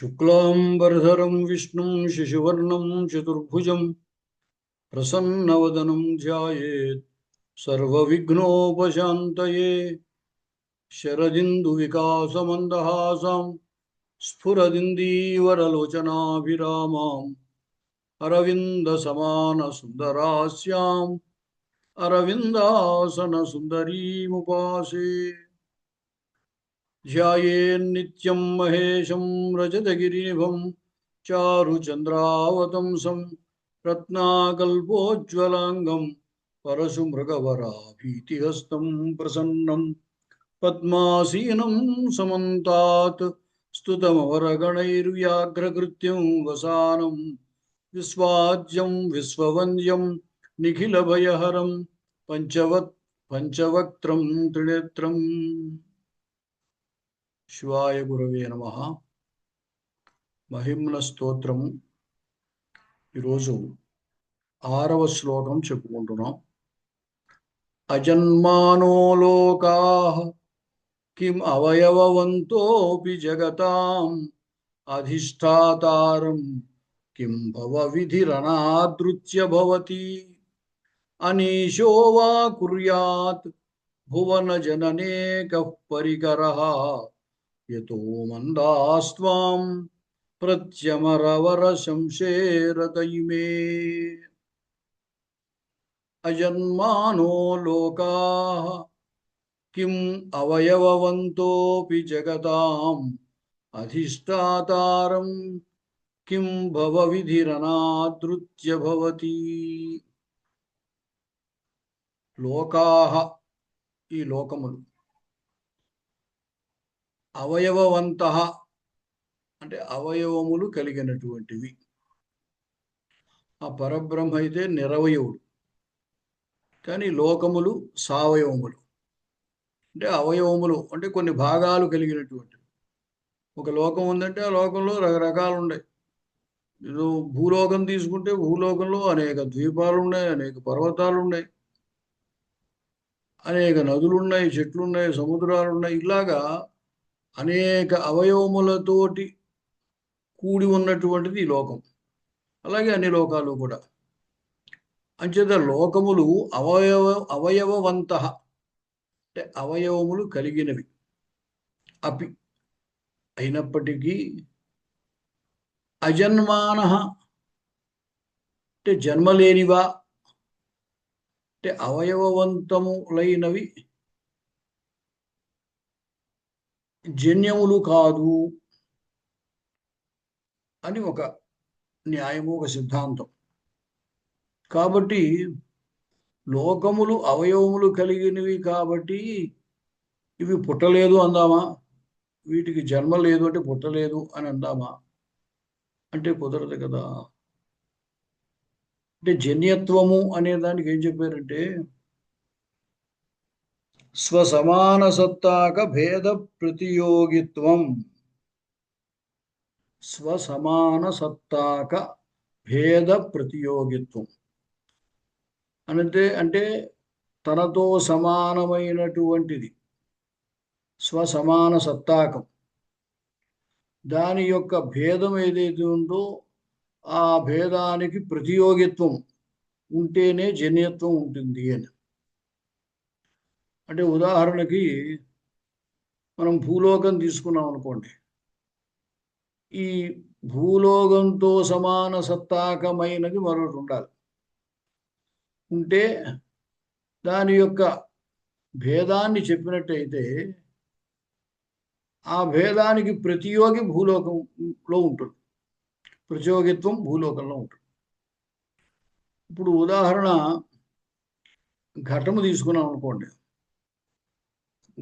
शुक्लाम्बरधरं विष्णुं शिशुवर्णं चतुर्भुजं प्रसन्नवदनं ध्यायेत्। सर्वविघ्नोपशान्तये शरदिन्दुविकासमन्दहासां स्फुरदिन्दीवरलोचनाभिरामाम् अरविन्दसमानसुन्दरास्याम् अरविन्दासनसुन्दरीमुपासे। ध्यायेन्नित्यं महेशं रजतगिरिनिभं चारुचन्द्रावतंसं रत्नाकल्पोज्ज्वलाङ्गं परशुमृगवराभीतिहस्तं प्रसन्नं पद्मासीनं समन्तात् स्तुतमवरगणैर्व्याघ्रकृत्यं वसानं विश्वाज्यं विश्ववन्द्यं निखिलभयहरं पञ्चवत् पञ्चवक्त्रं त्रिनेत्रम् శివాయ గురవే నమ. మహిమ్ల స్తోత్రము. ఈరోజు ఆరవ శ్లోకం చెప్పుకుంటున్నాం. అజన్మానో లోకా కిం అవయవవంతోపి జగతాం. అధిష్టాతారం కిం భవ విధిరణాదృత్య భవతి. అనీశో వా కుర్యాత్ భువన జననేక పరికరః. యతో మందాస్వాం ప్రత్యమరవర శంశేరత అజన్మానో లోకా కిం అవయవవంతోపి జగతాం అధిష్టాతారం కిం భవ విధిరనాదృత్య భవతి లోకాహ ఈ లోకములు అవయవవంత అంటే అవయవములు కలిగినటువంటివి. ఆ పరబ్రహ్మ అయితే నిరవయవుడు. కానీ లోకములు సావయవములు. అంటే అవయవములు అంటే కొన్ని భాగాలు కలిగినటువంటివి. ఒక లోకం ఉందంటే ఆ లోకంలో రకరకాలు ఉన్నాయి ఇది భూలోకం తీసుకుంటే భూలోకంలో అనేక ద్వీపాలు ఉన్నాయి అనేక పర్వతాలు ఉన్నాయి అనేక నదులు ఉన్నాయి చెట్లు ఉన్నాయి సముద్రాలు ఉన్నాయి ఇలాగా అనేక అవయవములతోటి కూడి ఉన్నటువంటిది ఈ లోకం. అలాగే అన్ని లోకాలు కూడా. అంచేత లోకములు అవయవ అవయవవంత. అంటే అవయవములు కలిగినవి. అపి. అయినప్పటికీ అజన్మాన. అంటే జన్మలేనివా? అంటే అవయవవంతములైనవి జన్యములు కాదు అని ఒక న్యాయము ఒక సిద్ధాంతం. కాబట్టి లోకములు అవయవములు కలిగినవి కాబట్టి ఇవి పుట్టలేదు అందామా? వీటికి జన్మ లేదు అంటే పుట్టలేదు అని అందామా? అంటే కుదరదు కదా. అంటే జన్యత్వము అనే దానికి ఏం చెప్పారంటే స్వసమాన సత్తాక భేద ప్రతియోగిత్వం స్వసమాన సత్తాక భేద ప్రతియోగిత్వం అంటే అంటే తనతో సమానమైనటువంటిది. స్వసమాన సత్తాకం దాని యొక్క భేదం ఏదైతే ఉందో ఆ భేదానికి ప్రతియోగిత్వం ఉంటేనే జన్యత్వం ఉంటుంది అని. అంటే ఉదాహరణకి మనం భూలోకం తీసుకున్నాం అనుకోండి. ఈ భూలోకంతో సమాన సత్తాకమైనది మరొకటి ఉండాలి. ఉంటే దాని యొక్క భేదాన్ని చెప్పినట్టయితే ఆ భేదానికి ప్రతియోగి భూలోకంలో ఉంటుంది. ప్రతియోగిత్వం భూలోకంలో ఉంటుంది. ఇప్పుడు ఉదాహరణ ఘటము తీసుకున్నాం అనుకోండి.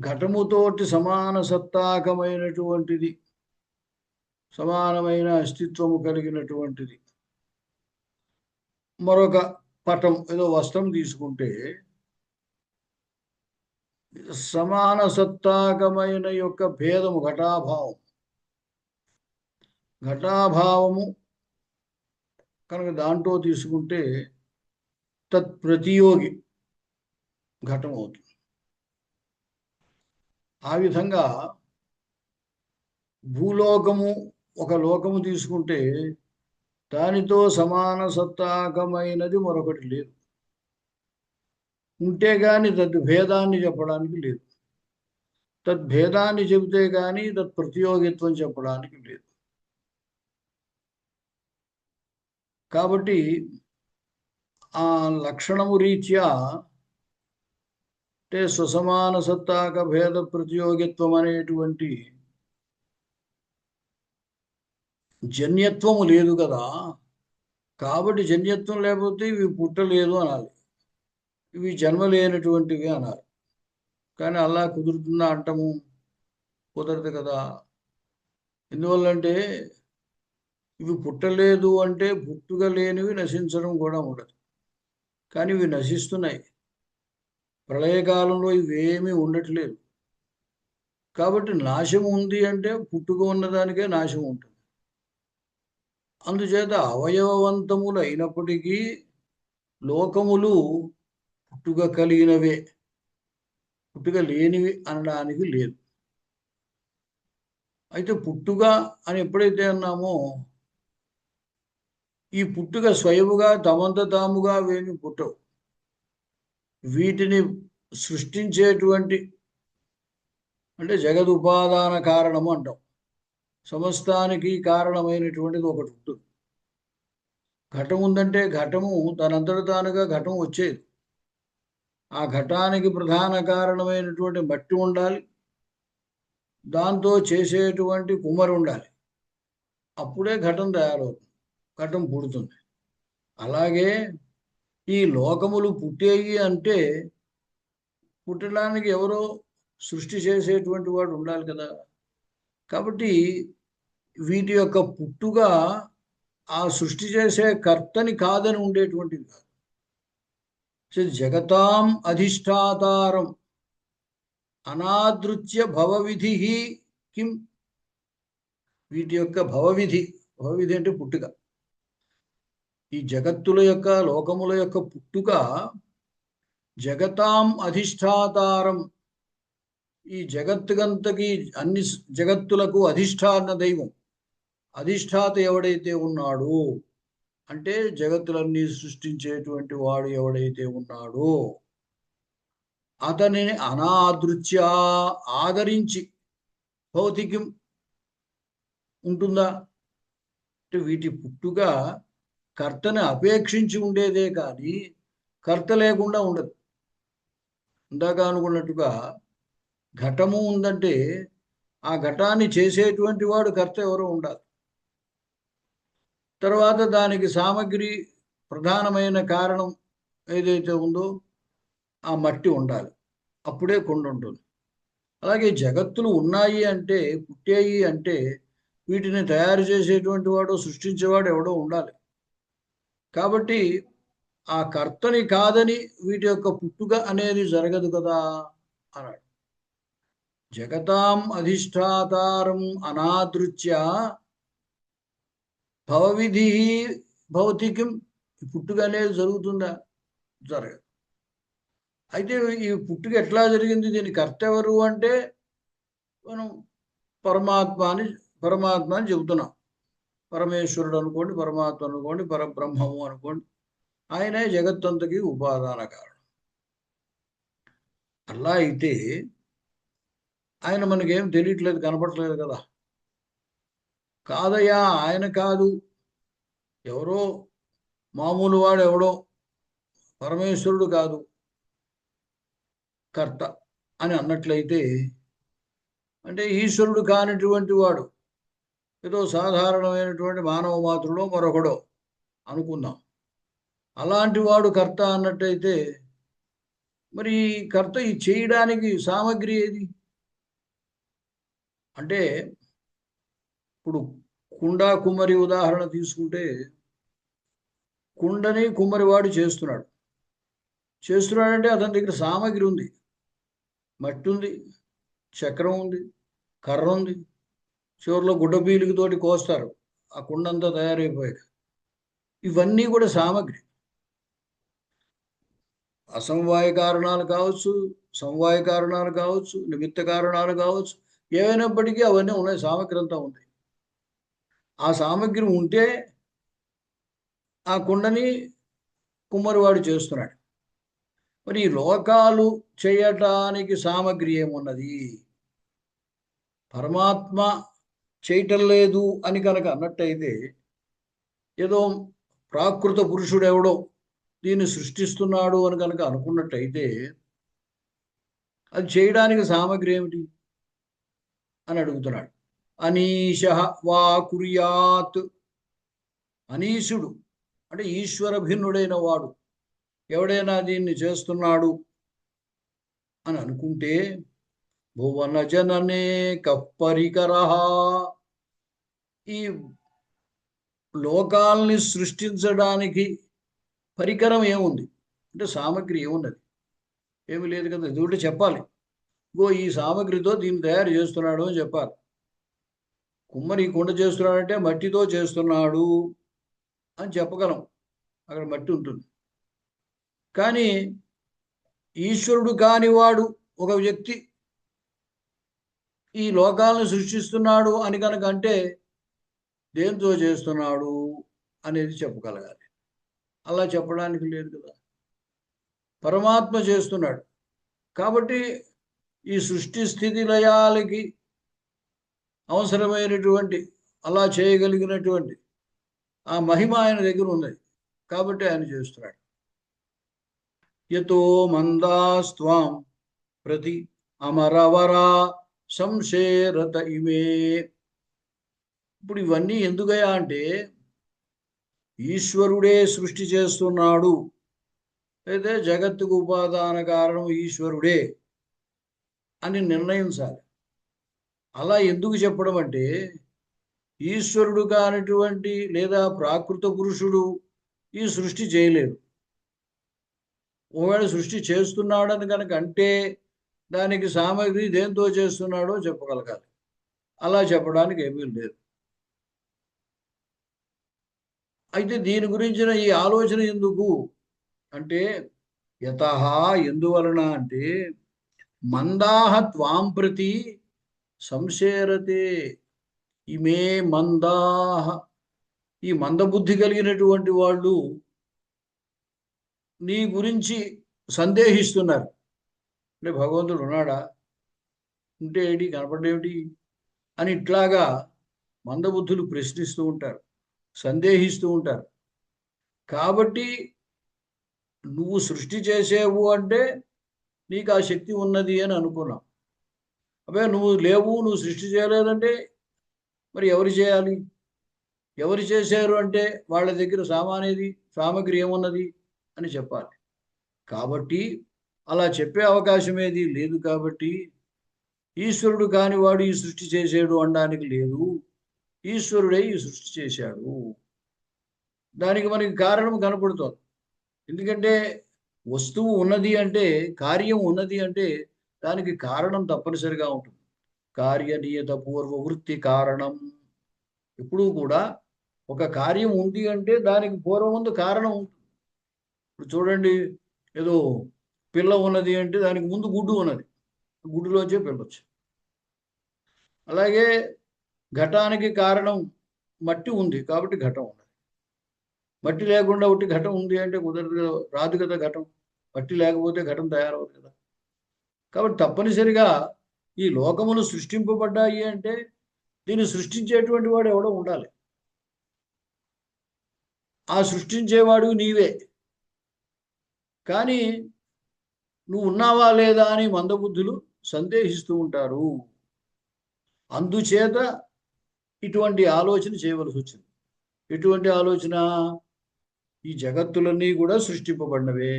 ఘటముతోటి సమాన సత్తాకమైనటువంటిది సమానమైన అస్తిత్వము కలిగినటువంటిది. మరొక పటం ఏదో వస్త్రం తీసుకుంటే సమాన సత్తాకమైన యొక్క భేదము ఘటాభావం. ఘటాభావము కనుక దాంట్లో తీసుకుంటే తత్ ప్రతియోగి ఘటం అవుతుంది ఆ విధంగా భూలోకము ఒక లోకము తీసుకుంటే దానితో సమాన సత్తాకమైనది మరొకటి లేదు. ఉంటే కానీ తద్భేదాన్ని చెప్పడానికి లేదు. తద్భేదాన్ని చెబితే గాని తత్ప్రతియోగిత్వం చెప్పడానికి లేదు. కాబట్టి ఆ లక్షణము రీత్యా అంటే సుసమాన సత్తాక భేద ప్రతియోగిత్వం అనేటువంటి జన్యత్వము లేదు కదా. కాబట్టి జన్యత్వం లేకపోతే ఇవి పుట్టలేదు అనాలి. ఇవి జన్మ లేనటువంటివి అనాలి. కానీ అలా కుదురుతుందా అంటము? కుదరదు కదా. ఎందువల్లంటే ఇవి పుట్టలేదు అంటే పుట్టుక లేనివి నశించడం కూడా ఉండదు. కానీ ఇవి నశిస్తున్నాయి. ప్రళయకాలంలో ఇవేమీ ఉండట్లేదు. కాబట్టి నాశం ఉంది అంటే పుట్టుక ఉన్నదానికే నాశం ఉంటుంది. అందుచేత అవయవవంతములు అయినప్పటికీ లోకములు పుట్టుక కలిగినవే. పుట్టుక లేనివి అనడానికి లేదు. అయితే పుట్టుక అని ఎప్పుడైతే అన్నామో ఈ పుట్టుక స్వయముగా తమంత తాముగా వేమి పుట్టవు. వీటిని సృష్టించేటువంటి అంటే జగద్ ఉపాదాన కారణము అంటాం. సమస్తానికి కారణమైనటువంటిది ఒకటి ఉంటుంది. ఘటం ఉందంటే ఘటము తనంతట తానుగా ఘటం వచ్చేది. ఆ ఘటానికి ప్రధాన కారణమైనటువంటి మట్టి ఉండాలి. దాంతో చేసేటువంటి కుమ్మరి ఉండాలి. అప్పుడే ఘటం తయారవుతుంది. ఘటం పుడుతుంది. అలాగే ఈ లోకములు పుట్టేయి అంటే పుట్టడానికి ఎవరో సృష్టి చేసేటువంటి వాడు ఉండాలి కదా. కాబట్టి వీటి యొక్క పుట్టుగా ఆ సృష్టి చేసే కర్తని కాదని ఉండేటువంటిది కాదు. జగతాం అధిష్టాతారం అనాదృత్య భవవిధి కిం వీటి యొక్క భవవిధి భవవిధి అంటే పుట్టుక. ఈ జగత్తుల యొక్క లోకముల యొక్క పుట్టుక జగతాం అధిష్టాతారం. ఈ జగత్తుగంతకి అన్ని జగత్తులకు అధిష్టాన దైవం. అధిష్టాత ఎవడైతే ఉన్నాడో అంటే జగత్తులన్నీ సృష్టించేటువంటి వాడు ఎవడైతే ఉన్నాడో అతనిని అనాదృత్య ఆదరించి భౌతికం ఉంటుందా? అంటే వీటి పుట్టుగా కర్తని అపేక్షించి ఉండేదే కానీ కర్త లేకుండా ఉండదు. ఇందాక అనుకున్నట్టుగా ఘటము ఉందంటే ఆ ఘటాన్ని చేసేటువంటి వాడు కర్త ఎవరో ఉండాలి. తర్వాత దానికి సామగ్రి ప్రధానమైన కారణం ఏదైతే ఉందో ఆ మట్టి ఉండాలి. అప్పుడే కొండ ఉంటుంది. అలాగే జగత్తులు ఉన్నాయి అంటే పుట్టేయి అంటే వీటిని తయారు చేసేటువంటి వాడు సృష్టించేవాడు ఎవడో ఉండాలి. కాబట్టి ఆ కర్తని కాదని వీటి యొక్క పుట్టుక అనేది జరగదు కదా అన్నాడు. జగతాం అధిష్టాతారం అనాదృత్య భవవిధి భౌతికం పుట్టుక అనేది జరుగుతుందా? జరగదు. అయితే ఈ పుట్టుక ఎట్లా జరిగింది? దీని కర్త ఎవరు అంటే మనం పరమాత్మ అని పరమాత్మ అని చెబుతున్నాం. పరమేశ్వరుడు అనుకోండి పరమాత్మ అనుకోండి పరబ్రహ్మము అనుకోండి ఆయనే జగత్తంతకి ఉపాదాన కారణం. అలా అయితే ఆయన మనకేం తెలియట్లేదు కనపడట్లేదు కదా. కాదయ్యా ఆయన కాదు. ఎవరో మామూలు వాడు ఎవడో పరమేశ్వరుడు కాదు కర్త అని అన్నట్లయితే అంటే ఈశ్వరుడు కానిటువంటి వాడు ఏదో సాధారణమైనటువంటి మానవ మాతృడో మరొకడో అనుకుందాం. అలాంటి వాడు కర్త అన్నట్టయితే మరి కర్త ఈ చేయడానికి సామగ్రి ఏది? అంటే ఇప్పుడు కుండా కుమ్మరి ఉదాహరణ తీసుకుంటే కుండని కుమ్మరివాడు చేస్తున్నాడు. చేస్తున్నాడంటే అతని దగ్గర సామగ్రి ఉంది. మట్టి ఉంది చక్రం ఉంది కర్ర ఉంది చివరిలో గుడ్డ పీలికతోటి కోస్తారు. ఆ కుండంతా తయారైపోయాక. ఇవన్నీ కూడా సామగ్రి. అసమవాయ కారణాలు కావచ్చు సమవాయ కారణాలు కావచ్చు నిమిత్త కారణాలు కావచ్చు ఏమైనప్పటికీ అవన్నీ ఉన్నాయి సామగ్రి అంతా ఉంది ఆ సామగ్రి ఉంటే ఆ కుండని కుమ్మరివాడు చేస్తున్నాడు. మరి ఈ లోకాలు చేయటానికి సామగ్రి ఏమున్నది? పరమాత్మ చేయటం లేదు అని కనుక అన్నట్టయితే ఏదో ప్రాకృత పురుషుడెవడో దీన్ని సృష్టిస్తున్నాడు అని కనుక అనుకున్నట్టయితే అది చేయడానికి సామగ్రి ఏమిటి? అని అడుగుతున్నాడు. అనీష వా కుర్యాత్. అనీషుడు అంటే ఈశ్వరభిన్నుడైన వాడు. ఎవడైనా దీన్ని చేస్తున్నాడు అని అనుకుంటే భువన జననే కప్పరికర ఈ లోకాల్ని సృష్టించడానికి పరికరం ఏముంది? అంటే సామగ్రి ఏమున్నది? ఏమి లేదు కదా ఇది చెప్పాలి. గో ఈ సామగ్రితో దీన్ని తయారు చేస్తున్నాడు అని చెప్పాలి. కుమ్మరి కుండ చేస్తున్నాడంటే మట్టితో చేస్తున్నాడు అని చెప్పగలం. అక్కడ మట్టి ఉంటుంది. కానీ ఈశ్వరుడు కానివాడు ఒక వ్యక్తి ఈ లోకాలను సృష్టిస్తున్నాడు అని కనుక అంటే దేంతో చేస్తున్నాడు అనేది చెప్పగలగాలి. అలా చెప్పడానికి లేదు కదా. పరమాత్మ చేస్తున్నాడు. కాబట్టి ఈ సృష్టి స్థితి లయాలకి అవసరమైనటువంటి అలా చేయగలిగినటువంటి ఆ మహిమ ఆయన దగ్గర ఉన్నది. కాబట్టి ఆయన చేస్తున్నాడు. ఎతో మందాస్వాం ప్రతి అమరవరా సంశేరత ఇమే ఇప్పుడు ఇవన్నీ ఎందుకయ్యా అంటే ఈశ్వరుడే సృష్టి చేస్తున్నాడు. అయితే జగత్తుకు ఉపాదాన కారణం ఈశ్వరుడే అని నిర్ణయించాలి. అలా ఎందుకు చెప్పడం అంటే ఈశ్వరుడు కానిటువంటి లేదా ప్రాకృత పురుషుడు ఈ సృష్టి చేయలేడు. ఒకవేళ సృష్టి చేస్తున్నాడని కనుక అంటే దానికి సామగ్రి దేంతో చేస్తున్నాడో చెప్పగలగాలి. అలా చెప్పడానికి ఏమీ లేదు. అయితే దీని గురించిన ఈ ఆలోచన ఎందుకు? అంటే యత ఎందువలన అంటే మందాహ త్వాం ప్రతి సంశేరతే ఇమే మందాహ. ఈ మందబుద్ధి కలిగినటువంటి వాళ్ళు నీ గురించి సందేహిస్తున్నారు. అంటే భగవంతుడు ఉన్నాడా? ఉంటే ఏంటి? కనపడేమిటి అని ఇట్లాగా మందబుద్ధులు ప్రశ్నిస్తూ ఉంటారు. సందేహిస్తూ ఉంటారు. కాబట్టి నువ్వు సృష్టి చేసేవు అంటే నీకు ఆ శక్తి ఉన్నది అని అనుకున్నావు అవే నువ్వు లేవు నువ్వు సృష్టి చేయలేదంటే మరి ఎవరు చేయాలి? ఎవరు చేశారు అంటే వాళ్ళ దగ్గర సామానేది సామగ్రి ఏమున్నది? అని చెప్పాలి. కాబట్టి అలా చెప్పే అవకాశం ఏది? లేదు కాబట్టి ఈశ్వరుడు కానివాడు ఈ సృష్టి చేసేడు అనడానికి లేదు. ఈశ్వరుడే ఈ సృష్టి చేశాడు. దానికి మనకి కారణం కనపడుతోంది. ఎందుకంటే వస్తువు ఉన్నది అంటే కార్యం ఉన్నది అంటే దానికి కారణం తప్పనిసరిగా ఉంటుంది. కార్యనియత పూర్వ వృత్తి కారణం. ఎప్పుడూ కూడా ఒక కార్యం ఉంది అంటే దానికి పూర్వం ముందు కారణం ఉంటుంది. ఇప్పుడు చూడండి ఏదో పిల్ల ఉన్నది అంటే దానికి ముందు గుడ్డు ఉన్నది. గుడ్డులోంచే పిల్లొచ్చు. అలాగే ఘటానికి కారణం మట్టి ఉంది కాబట్టి ఘటం ఉన్నది మట్టి లేకుండా ఒకటి ఘటం ఉంది అంటే కుదరదు కదా, రాదు కదా ఘటం. మట్టి లేకపోతే ఘటం తయారవదు కదా. కాబట్టి తప్పనిసరిగా ఈ లోకములు సృష్టింపబడ్డాయి అంటే దీన్ని సృష్టించేటువంటి వాడు ఎవడో ఉండాలి. ఆ సృష్టించేవాడు నీవే. కానీ నువ్వు ఉన్నావా లేదా అని మందబుద్ధులు సందేహిస్తూ ఉంటారు. అందుచేత ఇటువంటి ఆలోచన చేయవలసి వచ్చింది ఎటువంటి ఆలోచన ఈ జగత్తులన్నీ కూడా సృష్టింపబడినవే.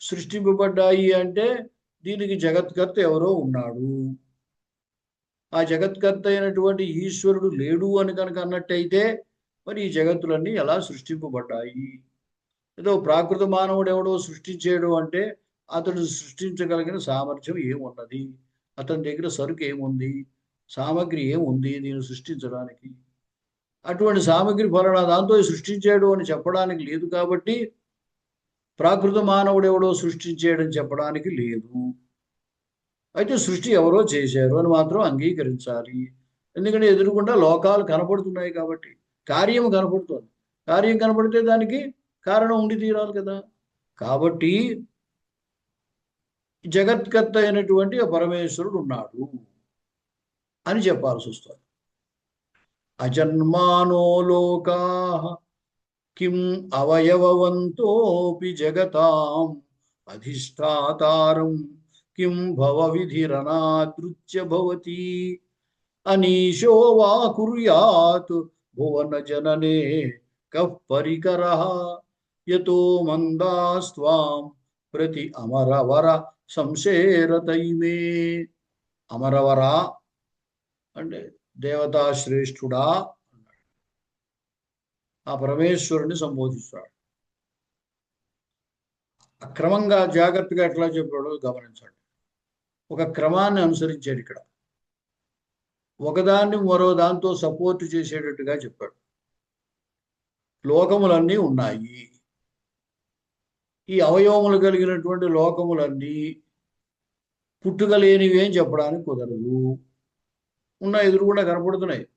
సృష్టింపబడ్డాయి అంటే దీనికి జగత్కర్త ఎవరో ఉన్నాడు. ఆ జగత్కర్త అయినటువంటి ఈశ్వరుడు లేడు అని కనుక అన్నట్టయితే మరి ఈ జగత్తులన్నీ ఎలా సృష్టింపబడ్డాయి? ఏదో ప్రాకృత మానవుడు ఎవడో సృష్టించాడు అంటే అతడు సృష్టించగలిగిన సామర్థ్యం ఏమున్నది? అతని దగ్గర సరుకు ఏముంది? సామగ్రి ఏముంది నేను సృష్టించడానికి. అటువంటి సామగ్రి ఫలానా దాంతో సృష్టించాడు అని చెప్పడానికి లేదు కాబట్టి ప్రాకృత మానవుడు ఎవడో సృష్టించాడని చెప్పడానికి లేదు. అయితే సృష్టి ఎవరో చేశారు అని మాత్రం అంగీకరించాలి. ఎందుకంటే ఎదురుకుండా లోకాలు కనపడుతున్నాయి కాబట్టి కార్యం కనపడుతుంది. కార్యం కనపడితే దానికి కారణం ఉండి తీరాలి కదా. కాబట్టి జగత్కర్త అయినటువంటి పరమేశ్వరుడు ఉన్నాడు. అని చెప్పాల్సి వస్తుంది. అజన్మానో లోకా కిం అవయవవంతోపి జగతాం అధిష్టాతారం కిం భవ విధిరనాదృత్య భవతి అనీశో వా కుర్యాత్ భువన జననే కః పరికర యతో మందాస్వాం ప్రతి అమరవర సంశేరతైమే అమరవరా అంటే దేవతా శ్రేష్ఠుడా అన్నాడు. ఆ పరమేశ్వరుని సంబోధిస్తాడు. అక్రమంగా జాగ్రత్తగా ఎట్లా చెప్పాడో గమనించండి. ఒక క్రమాన్ని అనుసరించాడు ఇక్కడ. ఒకదాన్ని మరో దాంతో సపోర్ట్ చేసేటట్టుగా చెప్పాడు. లోకములన్నీ ఉన్నాయి. ఈ అవయవములు కలిగినటువంటి లోకములన్నీ పుట్టుకలేనివి అని చెప్పడానికి కుదరదు. ఉన్న ఎదురు కూడా కనపడుతున్నాయి.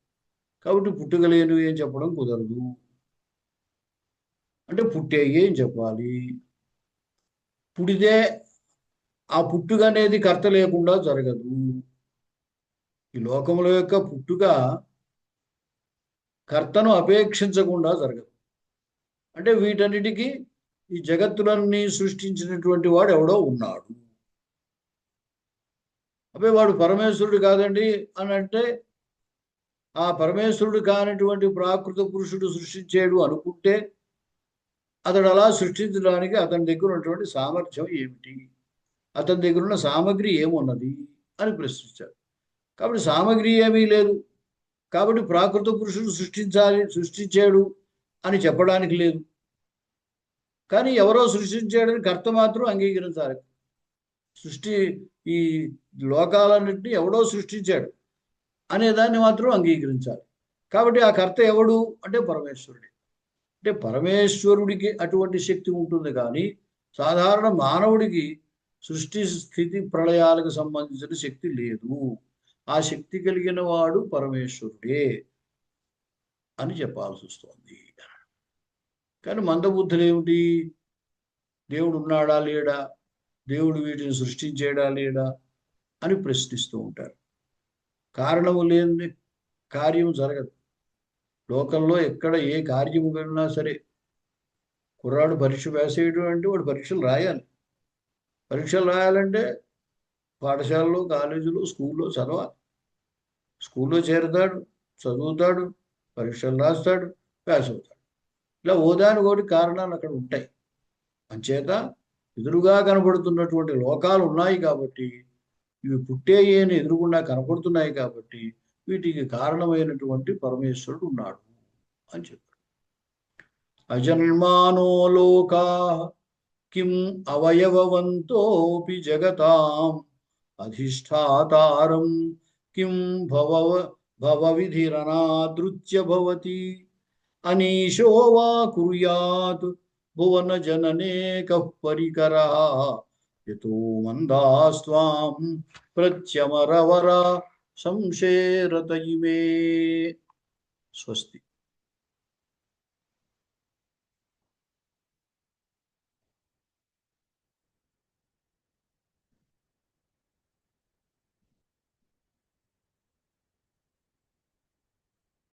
కాబట్టి పుట్టుకలేను ఏం చెప్పడం కుదరదు. అంటే పుట్టేయి ఏం చెప్పాలి. పుడితే ఆ పుట్టుక అనేది కర్త లేకుండా జరగదు. ఈ లోకముల యొక్క పుట్టుక కర్తను అపేక్షించకుండా జరగదు. అంటే వీటన్నిటికీ ఈ జగత్తులన్నీ సృష్టించినటువంటి వాడు ఎవడో ఉన్నాడు. అబ్బాయి వాడు పరమేశ్వరుడు కాదండి అని అంటే ఆ పరమేశ్వరుడు కానటువంటి ప్రాకృత పురుషుడు సృష్టించాడు అనుకుంటే అతడు అలా సృష్టించడానికి అతని దగ్గర ఉన్నటువంటి సామర్థ్యం ఏమిటి? అతని దగ్గర ఉన్న సామగ్రి ఏమున్నది? అని ప్రశ్నించాడు. కాబట్టి సామగ్రి ఏమీ లేదు. కాబట్టి ప్రాకృత పురుషుడు సృష్టించాలి సృష్టించాడు అని చెప్పడానికి లేదు. కానీ ఎవరో సృష్టించాడని కర్త మాత్రం అంగీకరించాలి. సృష్టి ఈ లోకాలన్నింటినీ ఎవడో సృష్టించాడు అనేదాన్ని మాత్రం అంగీకరించాలి. కాబట్టి ఆ కర్త ఎవడు? అంటే పరమేశ్వరుడే. అంటే పరమేశ్వరుడికి అటువంటి శక్తి ఉంటుంది కానీ సాధారణ మానవుడికి సృష్టి స్థితి ప్రళయాలకు సంబంధించిన శక్తి లేదు. ఆ శక్తి కలిగిన వాడు పరమేశ్వరుడే అని చెప్పాల్సి వస్తుంది. కానీ మందబుద్ధులు ఏమిటి? దేవుడు ఉన్నాడా? లేడా? దేవుడు వీటిని సృష్టించేడా లేడా అని ప్రశ్నిస్తూ ఉంటారు. కారణము లేని కార్యం జరగదు. లోకంలో ఎక్కడ ఏ కార్యము కన్నా సరే కుర్రాడు పరీక్ష వేసేయడం అంటే వాడు పరీక్షలు రాయాలి. పరీక్షలు రాయాలంటే పాఠశాలలో కాలేజీలో స్కూల్లో చదవాలి. స్కూల్లో చేరుతాడు చదువుతాడు పరీక్షలు రాస్తాడు పాస్ అవుతాడు ఇలా ఓదాని ఒకటి కారణాలు అక్కడ ఉంటాయి. అంచేత ఎదురుగా కనబడుతున్నటువంటి లోకాలు ఉన్నాయి కాబట్టి ఇవి పుట్టేయని అని ఎదురుగుండా కనపడుతున్నాయి కాబట్టి వీటికి కారణమైనటువంటి పరమేశ్వరుడు ఉన్నాడు అని చెప్పాడు. అజన్మానో లోకా కిం అవయవవంతోపి జగతాం అధిష్టాతారం కిం భవ భవ విధిరనాదృత్య భవతి. అనీశో వా కుర్యాత్ భువన జననే కః పరికరः యతో మందాస్త్వాం ప్రత్యమరవర సంశేరత ఇమే స్వస్తి